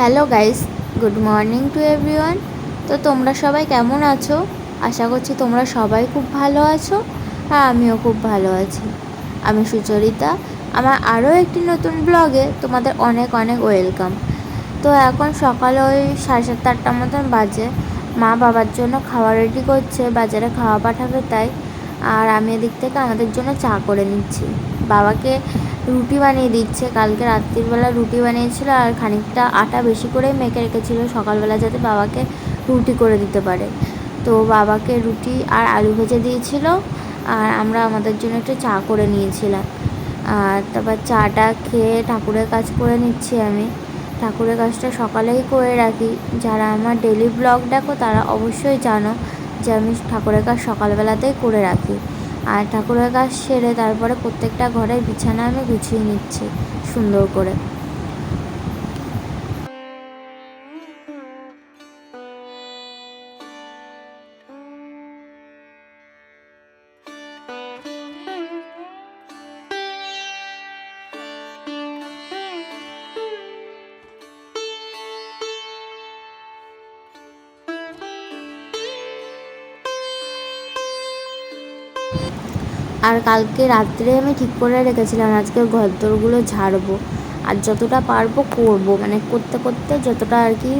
Hello guys, good morning to everyone. তো তোমরা সবাই কেমন আছো? আশা করছি তোমরা সবাই খুব ভালো আছো আর আমিও খুব ভালো আছি। আমি সুচরিতা। আমার আরও একটি নতুন ব্লগে তোমাদের অনেক অনেক ওয়েলকাম। তো এখন সকাল ওই সাড়ে সাতটা আটটার মতন বাজে। মা বাবার জন্য খাবার রেডি করছে, বাজারে খাওয়া পাঠাবে, তাই আর আমি এদিক থেকে আমাদের জন্য চা করে নিচ্ছি। বাবাকে রুটি বানিয়ে দিচ্ছে। কালকে রাত্রিবেলা রুটি বানিয়েছিল আর খানিকটা আটা বেশি করেই মেখে রেখেছিল। সকালবেলা যাতে বাবাকে রুটি করে দিতে পারে। তো বাবাকে রুটি আর আলু ভেজে দিয়েছিল আর আমরা আমাদের জন্য একটু চা করে নিয়েছিলাম। আর তারপর চাটা খেয়ে ঠাকুরের কাজ করে নিচ্ছি আমি। ঠাকুরের কাজটা সকালেই করে রাখি। যারা আমার ডেলি ব্লগ দেখো তারা অবশ্যই জানো যে আমি ঠাকুরের কাজ সকালবেলাতেই করে রাখি। আর ঠাকুরের কাজ সেরে তারপরে প্রত্যেকটা ঘরের বিছানা আমি গুছিয়ে নিচ্ছি সুন্দর করে। আর কালকে রাত্রে আমি ঠিক করে রেখেছিলাম, আজকে ঘরদোরগুলো ঝাড়বো। আর যতটা পারব করব মানে করতে করতে যতটা আর কি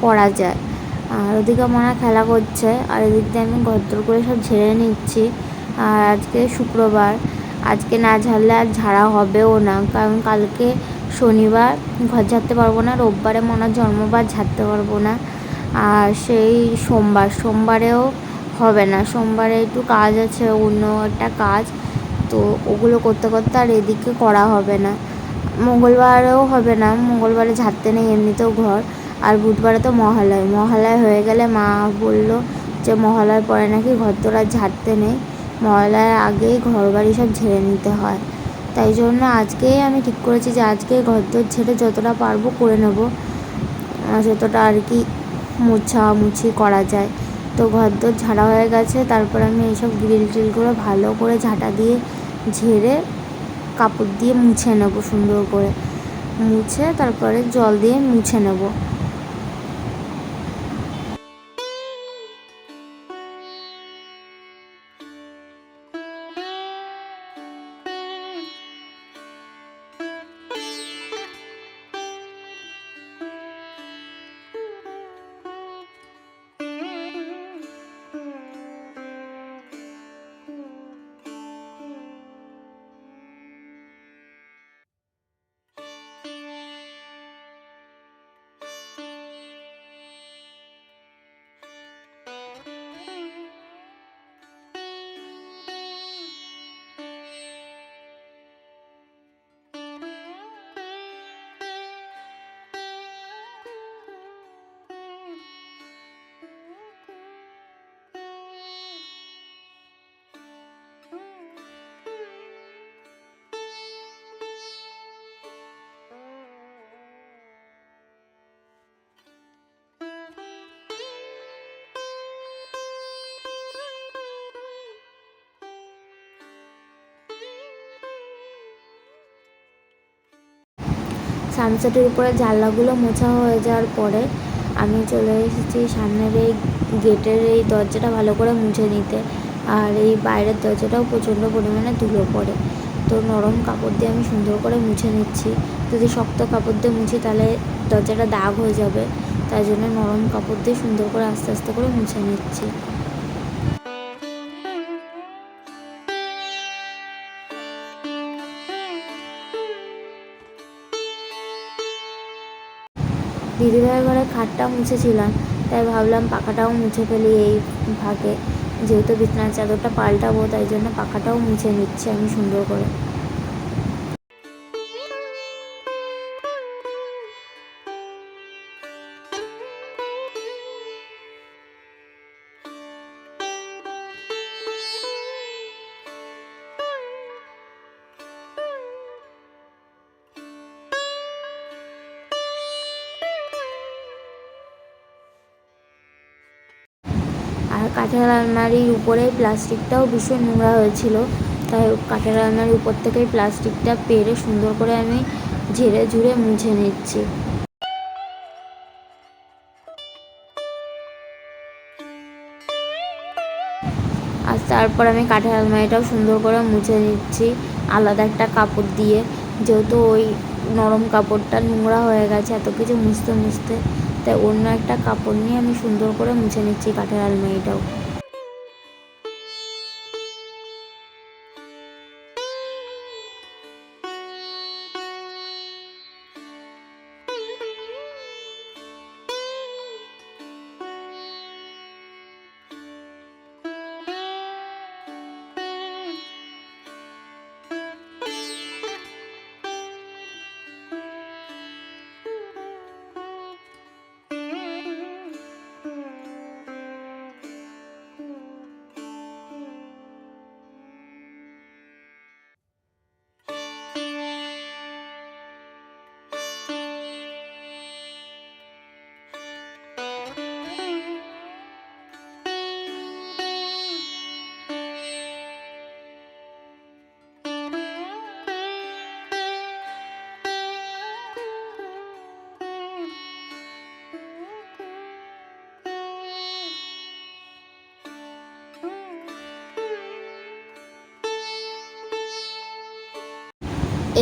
করা যায়। আর ওদিকে মনে খেলা করছে, আর এদিক দিয়ে আমি ঘরদোর করে সব ঝেড়ে নিচ্ছি। আর আজকে শুক্রবার, আজকে না ঝাড়লে আর ঝাড়া হবেও না। কারণ কালকে শনিবার, ঘর ঝাড়তে পারব না, রোববারে মনে জন্মবার ঝাড়তে পারব না। আর সেই সোমবার, সোমবারেও হবে না। সোমবারে একটু কাজ আছে, অন্য একটা কাজ। তো ওগুলো করতে করতে আর এদিকে করা হবে না। মঙ্গলবারেও হবে না, মঙ্গলবারে ঝাড়তে নেই এমনিতেও ঘর। আর বুধবারে তো মহালয়। মহালয় হয়ে গেলে মা বলল যে মহালয়ার পরে নাকি ঘর আর ঝাড়তে নেই। মহালয়ার আগেই ঘর বাড়ি সব ঝেড়ে নিতে হয়। তাই জন্য আজকেই আমি ঠিক করেছি যে আজকে ঘর দোর ঝেড়ে যতটা পারব করে নেব। যতটা আর কি মুছামুছি করা যায়। তো ঘর দোর ঝাড়া হয়ে গেছে। তারপর আমি এইসব গ্রিল করে ভালো করে ঝাঁটা দিয়ে ঝেড়ে কাপড় দিয়ে মুছে নেব সুন্দর করে। মুছে তারপরে জল দিয়ে মুছে নেব। সানসেটের উপরে জানলাগুলো মোছা হয়ে যাওয়ার পরে আমি চলে এসেছি সামনের এই গেটের এই দরজাটা ভালো করে মুছে নিতে। আর এই বাইরের দরজাটাও প্রচণ্ড পরিমাণে ধুলো পড়ে। তো নরম কাপড় দিয়ে আমি সুন্দর করে মুছে নিচ্ছি। যদি শক্ত কাপড় দিয়ে মুছি তাহলে দরজাটা দাগ হয়ে যাবে। তাই জন্য নরম কাপড় দিয়ে সুন্দর করে আস্তে আস্তে করে মুছে নিচ্ছি। দিদিভাইয়ের ঘরে খাটটা মুছেছিলাম, তাই ভাবলাম পাখাটাও মুছে ফেলি এই ভাগে যেহেতু বিছনার চাদরটা পাল্টাবো, তাই জন্য পাখাটাও মুছে নিচ্ছি আমি সুন্দর করে। কাঠের আলমারির উপরে প্লাস্টিকটাও ভীষণ নোংরা হয়েছিল। তাই কাঠের আলমারির উপর থেকে প্লাস্টিকটা পেরে সুন্দর করে আমি ঝেড়ে ঝুড়ে মুছে নিচ্ছি। আর তারপর আমি কাঠের আলমারিটাও সুন্দর করে মুছে নিচ্ছি। আলাদা একটা কাপড় দিয়ে। যেহেতু ওই নরম কাপড়টা নোংরা হয়ে গেছে, এত কিছু মুছতে মুছতে তাই অন্য একটা কাপড় নিয়ে আমি সুন্দর করে মুছে নিচ্ছি কাঠের আলমারিটাও।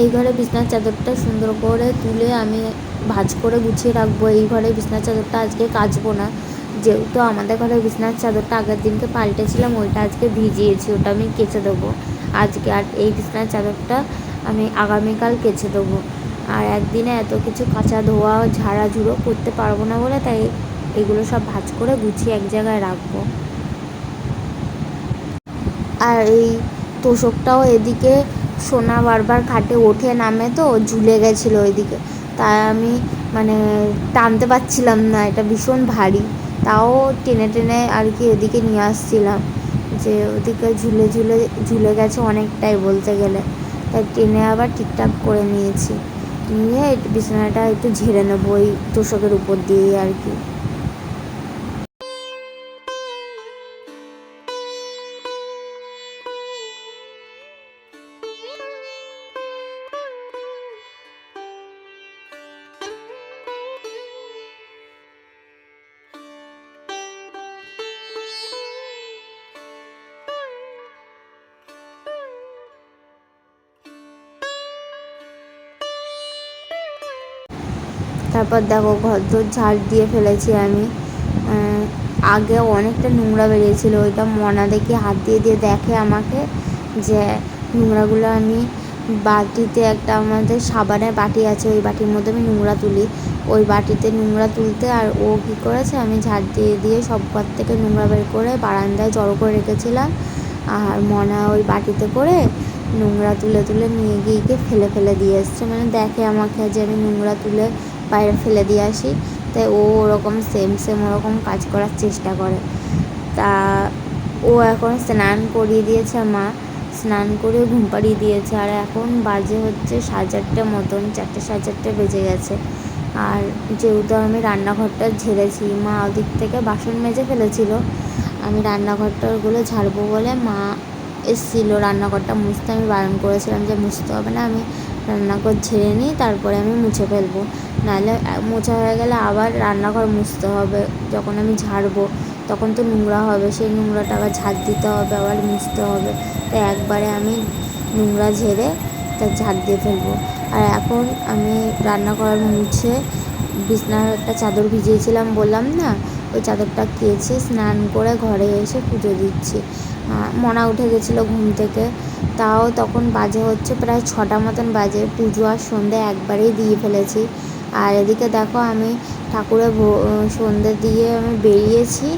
এই ঘরে বিছনার চাদরটা সুন্দর করে তুলে আমি ভাঁজ করে গুছিয়ে রাখব। এই ঘরে বিছনার চাদরটা আজকে কাচবো না। যেহেতু আমাদের ঘরে বিছনার চাদরটা আগের দিনকে পাল্টেছিলাম, ওইটা আজকে ভিজিয়েছি, ওটা আমি কেচে দেবো। আজকে আর এই বিছনার চাদরটা আমি আগামীকাল কেচে দেবো। আর একদিনে এত কিছু কাঁচা ধোয়া, ঝাড়া, ঝুড়ো করতে পারব না বলে তাই এগুলো সব ভাঁজ করে গুছিয়ে এক জায়গায় রাখব। আর এই তোষকটাও এদিকে সোনা বারবার খাটে ওঠে, নামে তো, ঝুলে গেছিল ওইদিকে। তাই আমি মানে টানতে পারছিলাম না, এটা ভীষণ ভারী। তাও টেনে টেনে আর কি এদিকে নিয়ে আসছিলাম। যে ওদিকে ঝুলে ঝুলে ঝুলে গেছে অনেকটাই বলতে গেলে। তাই টেনে আবার ঠিকঠাক করে নিয়েছি। নিয়ে বিছানাটা একটু ঝেড়ে নেব, ওই তোষকের উপর দিয়ে আর কি। তারপর দেখো ঘর দোর ঝাড় দিয়ে ফেলেছি আমি। আগে অনেকটা নোংরা বেরিয়েছিল, ওইটা মনা দেখি হাত দিয়ে দিয়ে দেখে আমাকে যে নোংরাগুলো আমি বাটিতে একটা আমাদের সাবানের বাটি আছে, ওই বাটির মধ্যে আমি নোংরা তুলি। ওই বাটিতে নোংরা তুলতে আর ও কী করেছে, আমি ঝাড় দিয়ে দিয়ে সব ঘর থেকে নোংরা বের করে বারান্দায় জড়ো করে রেখেছিলাম। আর মনা ওই বাটিতে করে নোংরা তুলে তুলে নিয়ে গিয়ে গিয়ে ফেলে ফেলে দিয়ে এসছে। মানে দেখে আমাকে যে আমি নোংরা তুলে বাইরে ফেলে দিয়ে আসি। তাই ও ওরকম সেম সেম ওরকম কাজ করার চেষ্টা করে। তা ও এখন স্নান করিয়ে দিয়েছে মা। স্নান করে ঘুম পাড়িয়ে দিয়েছে। আর এখন বাজে হচ্ছে সাড়ে চারটে মতন, চারটে, সাড়ে চারটে বেজে গেছে। আর যেহেতু আমি রান্নাঘরটা ঝেড়েছি, মা ওদিক থেকে বাসন মেজে ফেলেছিল। আমি রান্নাঘরটা ওগুলো ঝাড়বো বলে মা এসেছিল। রান্নাঘরটা মুছতে আমি বারণ করেছিলাম যে মুছতে হবে না। আমি রান্নাঘর ঝেড়ে নিই, তারপরে আমি মুছে ফেলব। নাহলে মোছা হয়ে গেলে আবার রান্নাঘর মুছতে হবে। যখন আমি ঝাড়বো, তখন তো নোংরা হবে। সেই নোংরাটা আবার ঝাড় দিতে হবে, আবার মুছতে হবে। তাই একবারে আমি নোংরা ঝেড়ে তা ঝাড় দিয়ে ফেলব। আর এখন আমি রান্নাঘর মুছে বিছনার একটা চাদর ভিজিয়েছিলাম বললাম না? ওই চাদরটা কেচে স্নান করে ঘরে এসে পুজো দিচ্ছি। মনা উঠে গেছিল ঘুম থেকে। তাও তখন বাজে হচ্ছে প্রায় ছটা মতন বাজে। পুজো আর সন্ধে একবারেই দিয়ে ফেলেছি। আর এদিকে দেখো আমি ঠাকুরের সন্ধে দিয়ে আমি বেরিয়েছি।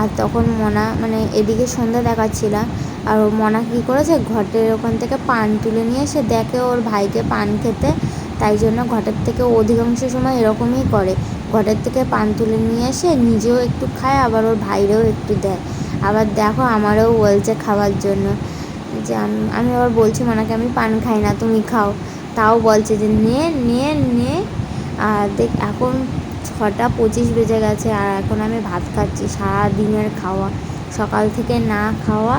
আর তখন মনা মানে এদিকে সন্ধ্যা দেখাচ্ছিলাম আর মনা কী করেছে? ঘটের ওখান থেকে পান তুলে নিয়ে এসে দেখে ওর ভাইকে পান খেতে। তাই জন্য ঘটের থেকে অধিকাংশ সময় এরকমই করে। ঘটের থেকে পান তুলে নিয়ে এসে নিজেও একটু খায়, আবার ওর ভাইরেও একটু দেয়। আবার দেখো আমারও বলছে খাওয়ার জন্য। যে আমি আবার বলছি মনাকে, আমি পান খাই না, তুমি খাও। তাও বলছে যে, নে নে নে। আর দেখ, এখন ছটা পঁচিশ বেজে গেছে, আর এখন আমি ভাত খাচ্ছি সারা দিনের খাওয়া। সকাল থেকে না খাওয়া,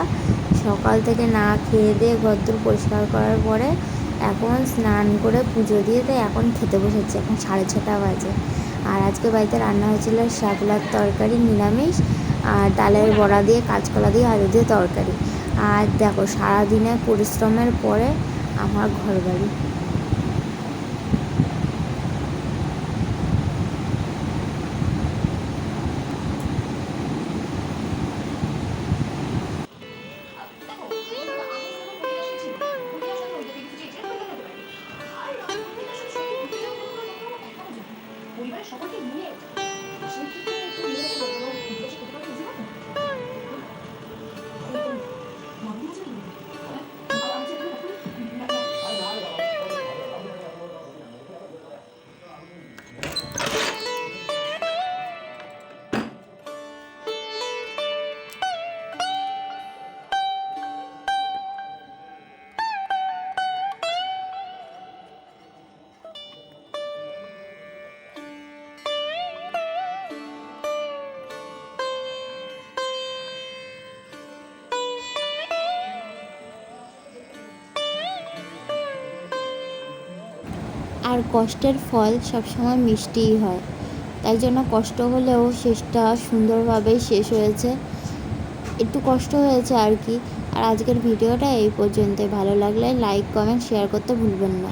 সকাল থেকে না খেয়ে দিয়ে ঘরদোর পরিষ্কার করার পরে এখন স্নান করে পুজো দিয়ে তাই এখন খেতে বসেছি, এখন সাড়ে ছটা বাজে। আর আজকে বাড়িতে রান্না হয়েছিল শ্যাকলার তরকারি, নিরামিষ। আর ডালের বড়া দিয়ে, কাঁচকলা দিয়ে, আলু দিয়ে তরকারি। আর দেখো, সারাদিনের পরিশ্রমের পরে আমার ঘর আর কষ্টের ফল সবসময় মিষ্টিই হয়। তাই জন্য কষ্ট হলেও শেষটা সুন্দরভাবেই শেষ হয়েছে। একটু কষ্ট হয়েছে আর কি। আর আজকের ভিডিওটা এই পর্যন্তই। ভালো লাগলে লাইক কমেন্ট শেয়ার করতে ভুলবেন না।